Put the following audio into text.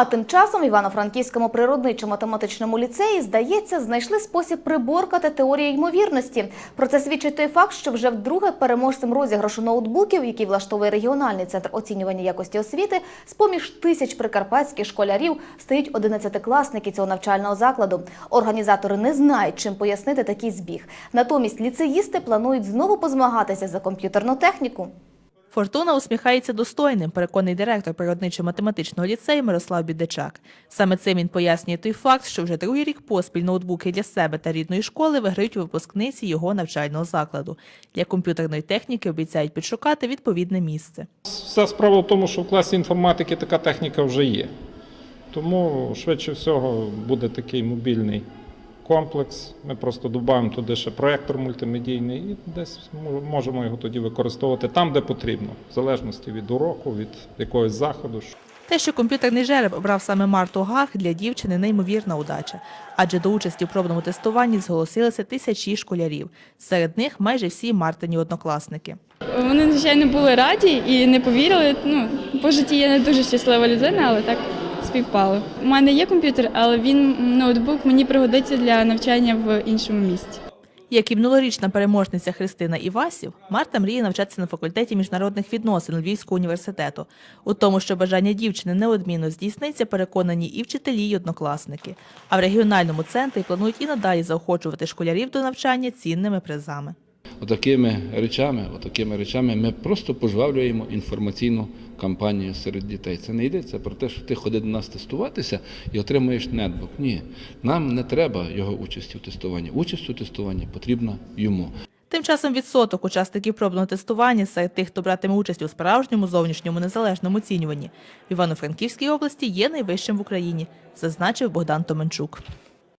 А тим часом в Івано-Франківському природничо-математичному ліцеї, здається, знайшли спосіб приборкати теорію ймовірності. Про це свідчить той факт, що вже вдруге переможцем розіграшу ноутбуків, який влаштовує регіональний центр оцінювання якості освіти, з-поміж тисяч прикарпатських школярів стають одинадцятикласники цього навчального закладу. Організатори не знають, чим пояснити такий збіг. Натомість ліцеїсти планують знову позмагатися за комп'ютерну техніку. Фортуна усміхається достойним, переконаний директор природничо-математичного ліцею Мирослав Бідичак. Саме цим він пояснює той факт, що вже другий рік поспіль ноутбуки для себе та рідної школи виграють у випускниці його навчального закладу. Для комп'ютерної техніки обіцяють підшукати відповідне місце. Вся справа в тому, що в класі інформатики така техніка вже є. Тому швидше всього буде такий мобільний комплекс. Ми просто додаємо туди ще проєктор мультимедійний і десь можемо його тоді використовувати там, де потрібно, в залежності від уроку, від якогось заходу. Те, що комп'ютерний жереб обрав саме Марту Гах, для дівчини неймовірна удача. Адже до участі в пробному тестуванні зголосилися тисячі школярів. Серед них майже всі Мартині однокласники. Вони, звичайно, були раді і не повірили. Ну, по житті я не дуже щаслива людина, але так співпало. У мене є комп'ютер, але він ноутбук мені пригодиться для навчання в іншому місті. Як і минулорічна переможниця Христина Івасів, Марта мріє навчатися на факультеті міжнародних відносин Львівського університету. У тому, що бажання дівчини неодмінно здійсниться, переконані і вчителі, і однокласники. А в регіональному центрі планують і надалі заохочувати школярів до навчання цінними призами. Отакими речами, отакими речами ми просто пожвавлюємо інформаційну кампанію серед дітей. Це не йдеться про те, що ти ходи до нас тестуватися і отримуєш нетбук. Ні, нам не треба його участі в тестуванні. Участь у тестуванні потрібна йому. Тим часом відсоток учасників пробного тестування серед тих, хто братиме участь у справжньому зовнішньому незалежному оцінюванні в Івано-Франківській області є найвищим в Україні, зазначив Богдан Томенчук.